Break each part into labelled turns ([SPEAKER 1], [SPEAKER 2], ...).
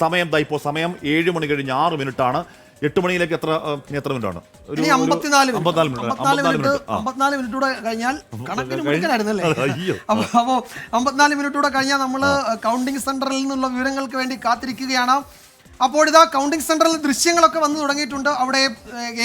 [SPEAKER 1] സമയം ദാ ഇപ്പോൾ സമയം ഏഴ് മണി കഴിഞ്ഞ് ആറ് മിനിറ്റ് ആണ് എട്ട് മണിയിലേക്ക് എത്ര എത്ര മിനിറ്റ്. ആണ്
[SPEAKER 2] അമ്പത്തിനാല് മിനിറ്റ്
[SPEAKER 1] അമ്പത്തിനാല്
[SPEAKER 2] കൂടെ കഴിഞ്ഞാൽ കണക്കിന്
[SPEAKER 1] കഴിഞ്ഞ്- അയ്യോ.
[SPEAKER 2] അപ്പൊ അമ്പത്തിനാല് മിനിറ്റ് കൂടെ കഴിഞ്ഞാൽ നമ്മൾ കൗണ്ടിംഗ് സെന്ററിൽ നിന്നുള്ള വിവരങ്ങൾക്ക് വേണ്ടി കാത്തിരിക്കുകയാണ്. അപ്പോൾ ഇതാ കൗണ്ടിംഗ് സെന്ററിൽ ദൃശ്യങ്ങളൊക്കെ വന്നു തുടങ്ങിയിട്ടുണ്ട്. അവിടെ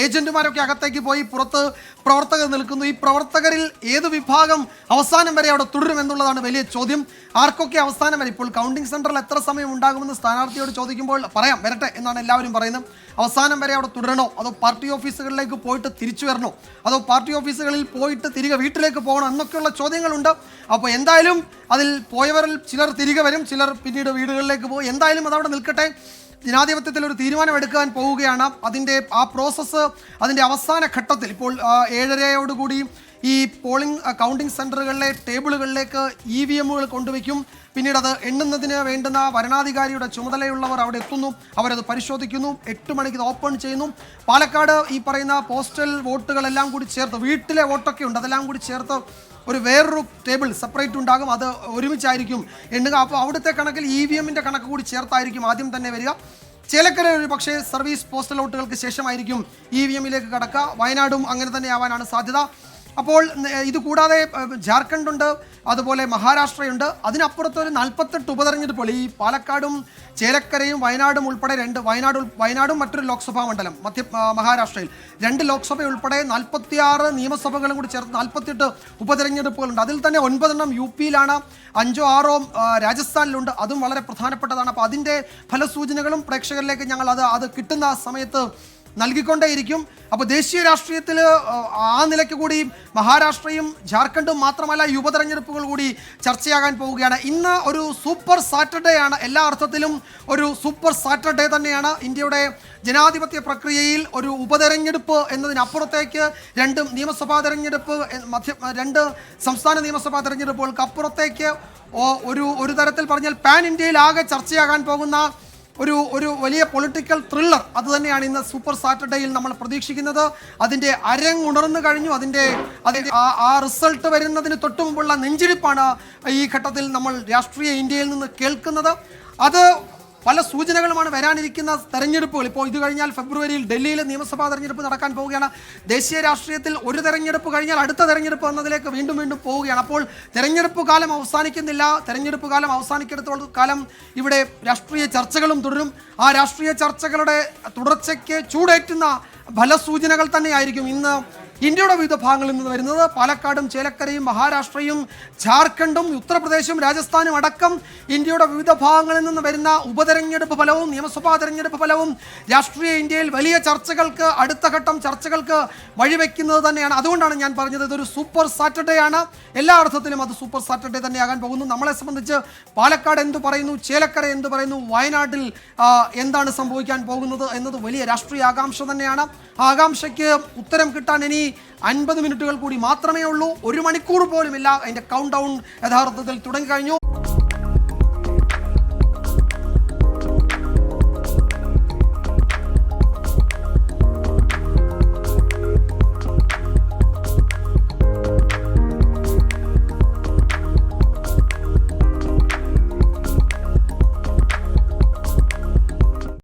[SPEAKER 2] ഏജന്റുമാരൊക്കെ അകത്തേക്ക് പോയി പുറത്ത് പ്രവർത്തകർ നിൽക്കുന്നു. ഈ പ്രവർത്തകരിൽ ഏത് വിഭാഗം അവസാനം വരെ അവിടെ തുടരും എന്നുള്ളതാണ് വലിയ ചോദ്യം. ആർക്കൊക്കെ അവസാനം വരെ? ഇപ്പോൾ കൗണ്ടിംഗ് സെന്ററിൽ എത്ര സമയം ഉണ്ടാകുമെന്ന് സ്ഥാനാർത്ഥിയോട് ചോദിക്കുമ്പോൾ പറയാം വരട്ടെ എന്നാണ് എല്ലാവരും പറയുന്നത്. അവസാനം വരെ അവിടെ തുടരണോ? അതോ പാർട്ടി ഓഫീസുകളിലേക്ക് പോയിട്ട് തിരിച്ചു വരണോ? അതോ പാർട്ടി ഓഫീസുകളിൽ പോയിട്ട് തിരികെ വീട്ടിലേക്ക് പോകണോ? എന്നൊക്കെയുള്ള ചോദ്യങ്ങളുണ്ട്. അപ്പോൾ എന്തായാലും അതിൽ പോയവരിൽ ചിലർ തിരികെ വരും. ചിലർ പിന്നീട് വീടുകളിലേക്ക് പോകും. എന്തായാലും അതവിടെ നിൽക്കട്ടെ. ജനാധിപത്യത്തിൽ ഒരു തീരുമാനമെടുക്കാൻ പോവുകയാണ്. അതിന്റെ ആ പ്രോസസ്സ് അതിന്റെ അവസാന ഘട്ടത്തിൽ ഇപ്പോൾ ഏഴരയോടുകൂടി ഈ പോളിംഗ് കൗണ്ടിംഗ് സെന്ററുകളിലെ ടേബിളുകളിലേക്ക് ഇ വി എമ്മുകൾ കൊണ്ടുവയ്ക്കും. പിന്നീട് അത് എണ്ണുന്നതിന് വേണ്ടുന്ന വരണാധികാരിയുടെ ചുമതലയുള്ളവർ അവിടെ എത്തുന്നു. അവരത് പരിശോധിക്കുന്നു. എട്ട് മണിക്ക് ഇത് ഓപ്പൺ ചെയ്യുന്നു. പാലക്കാട് ഈ പറയുന്ന പോസ്റ്റൽ വോട്ടുകളെല്ലാം കൂടി ചേർത്ത് വീട്ടിലെ വോട്ടൊക്കെ ഉണ്ട്. അതെല്ലാം കൂടി ചേർത്ത് ഒരു വേറൊരു ടേബിൾ സെപ്പറേറ്റ് ഉണ്ടാകും. അത് ഒരുമിച്ചായിരിക്കും എണ്ണുക. അപ്പോൾ അവിടുത്തെ കണക്കിൽ ഇ വി എമ്മിന്റെ കണക്ക് കൂടി ചേർത്തായിരിക്കും ആദ്യം തന്നെ വരിക. ചേലക്കര ഒരു പക്ഷേ സർവീസ് പോസ്റ്റൽ വോട്ടുകൾക്ക് ശേഷമായിരിക്കും ഇ വി എമ്മിലേക്ക് കടക്കുക. വയനാടും അങ്ങനെ തന്നെ ആവാനാണ് സാധ്യത. അപ്പോൾ ഇത് കൂടാതെ ജാർഖണ്ഡ് ഉണ്ട് അതുപോലെ മഹാരാഷ്ട്രയുണ്ട്. അതിനപ്പുറത്ത് ഒരു നാൽപ്പത്തെട്ട് ഉപതെരഞ്ഞെടുപ്പുകൾ. ഈ പാലക്കാടും ചേലക്കരയും വയനാടും ഉൾപ്പെടെ രണ്ട് വയനാട് വയനാടും മറ്റൊരു ലോക്സഭാ മണ്ഡലം മധ്യ മഹാരാഷ്ട്രയിൽ. രണ്ട് ലോക്സഭ ഉൾപ്പെടെ നാൽപ്പത്തിയാറ് നിയമസഭകളും കൂടി ചേർത്ത് നാൽപ്പത്തിയെട്ട് ഉപതെരഞ്ഞെടുപ്പുകളുണ്ട്. അതിൽ തന്നെ ഒൻപതെണ്ണം യു പിയിലാണ് അഞ്ചോ ആറോ രാജസ്ഥാനിലുണ്ട്. അതും വളരെ പ്രധാനപ്പെട്ടതാണ്. അപ്പോൾ അതിന്റെ ഫലസൂചനകളും പ്രേക്ഷകരിലേക്ക് ഞങ്ങൾ അത് അത് കിട്ടുന്ന സമയത്ത് നൽകിക്കൊണ്ടേയിരിക്കും. അപ്പോൾ ദേശീയ രാഷ്ട്രീയത്തിൽ ആ നിലയ്ക്ക് കൂടി മഹാരാഷ്ട്രയും ജാർഖണ്ഡും മാത്രമല്ല ഉപതെരഞ്ഞെടുപ്പുകൾ കൂടി ചർച്ചയാകാൻ പോവുകയാണ്. ഇന്ന് ഒരു സൂപ്പർ സാറ്റർഡേ ആണ്. എല്ലാ അർത്ഥത്തിലും ഒരു സൂപ്പർ സാറ്റർഡേ തന്നെയാണ്. ഇന്ത്യയുടെ ജനാധിപത്യ പ്രക്രിയയിൽ ഒരു ഉപതെരഞ്ഞെടുപ്പ് എന്നതിനപ്പുറത്തേക്ക് രണ്ട് നിയമസഭാ തെരഞ്ഞെടുപ്പ് മധ്യ രണ്ട് സംസ്ഥാന നിയമസഭാ തെരഞ്ഞെടുപ്പുകൾക്ക് അപ്പുറത്തേക്ക് ഒരു ഒരു തരത്തിൽ പറഞ്ഞാൽ പാൻ ഇന്ത്യയിൽ ആകെ ചർച്ചയാകാൻ പോകുന്ന ഒരു ഒരു വലിയ പൊളിറ്റിക്കൽ ത്രില്ലർ അത് തന്നെയാണ് ഇന്ന് സൂപ്പർ സാറ്റർഡേയിൽ നമ്മൾ പ്രതീക്ഷിക്കുന്നത്. അതിന്റെ അരങ്ങുണർന്നു കഴിഞ്ഞു. അതിന്റെ അതിന്റെ ആ റിസൾട്ട് വരുന്നതിന് തൊട്ട് മുമ്പുള്ള നെഞ്ചിരിപ്പാണ് ഈ ഘട്ടത്തിൽ നമ്മൾ രാഷ്ട്രീയ ഇന്ത്യയിൽ നിന്ന് കേൾക്കുന്നത്. അത് പല സൂചനകളുമാണ് വരാനിരിക്കുന്ന തെരഞ്ഞെടുപ്പുകൾ. ഇപ്പോൾ ഇത് കഴിഞ്ഞാൽ ഫെബ്രുവരിയിൽ ഡൽഹിയിൽ നിയമസഭാ തെരഞ്ഞെടുപ്പ് നടക്കാൻ പോവുകയാണ്. ദേശീയ രാഷ്ട്രീയത്തിൽ ഒരു തെരഞ്ഞെടുപ്പ് കഴിഞ്ഞാൽ അടുത്ത തെരഞ്ഞെടുപ്പ് എന്നതിലേക്ക് വീണ്ടും വീണ്ടും പോവുകയാണ്. അപ്പോൾ തെരഞ്ഞെടുപ്പ് കാലം അവസാനിക്കുന്നില്ല. തെരഞ്ഞെടുപ്പ് കാലം അവസാനിക്കെടുത്തോളം കാലം ഇവിടെ രാഷ്ട്രീയ ചർച്ചകളും തുടരും. ആ രാഷ്ട്രീയ ചർച്ചകളുടെ തുടർച്ചയ്ക്ക് ചൂടേറ്റുന്ന ഫലസൂചനകൾ തന്നെയായിരിക്കും. ഇന്ന് ഇന്ത്യയുടെ വിവിധ ഭാഗങ്ങളിൽ നിന്ന് വരുന്നത് പാലക്കാടും ചേലക്കരയും മഹാരാഷ്ട്രയും ജാർഖണ്ഡും ഉത്തർപ്രദേശും രാജസ്ഥാനും അടക്കം ഇന്ത്യയുടെ വിവിധ ഭാഗങ്ങളിൽ നിന്ന് വരുന്ന ഉപതെരഞ്ഞെടുപ്പ് ഫലവും നിയമസഭാ തെരഞ്ഞെടുപ്പ് ഫലവും രാഷ്ട്രീയ ഇന്ത്യയിൽ വലിയ ചർച്ചകൾക്ക് അടുത്ത ഘട്ടം ചർച്ചകൾക്ക് വഴിവെക്കുന്നത് തന്നെയാണ്. അതുകൊണ്ടാണ് ഞാൻ പറഞ്ഞത് ഇതൊരു സൂപ്പർ സാറ്റർഡേ ആണ്. എല്ലാ അർത്ഥത്തിലും അത് സൂപ്പർ സാറ്റർഡേ തന്നെയാകാൻ പോകുന്നു. നമ്മളെ സംബന്ധിച്ച് പാലക്കാട് എന്ത് പറയുന്നു ചേലക്കര എന്ത് പറയുന്നു വയനാട്ടിൽ എന്താണ് സംഭവിക്കാൻ പോകുന്നത് എന്നത് വലിയ രാഷ്ട്രീയ ആകാംക്ഷ തന്നെയാണ്. ആകാംക്ഷയ്ക്ക് ഉത്തരം കിട്ടാൻ ഇനി അൻപത് മിനിറ്റുകൾ കൂടി മാത്രമേ ഉള്ളൂ. ഒരു മണിക്കൂർ പോലുമില്ല. അതിന്റെ കൗണ്ട് ഡൗൺ യഥാർത്ഥത്തിൽ തുടങ്ങിക്കഴിഞ്ഞു.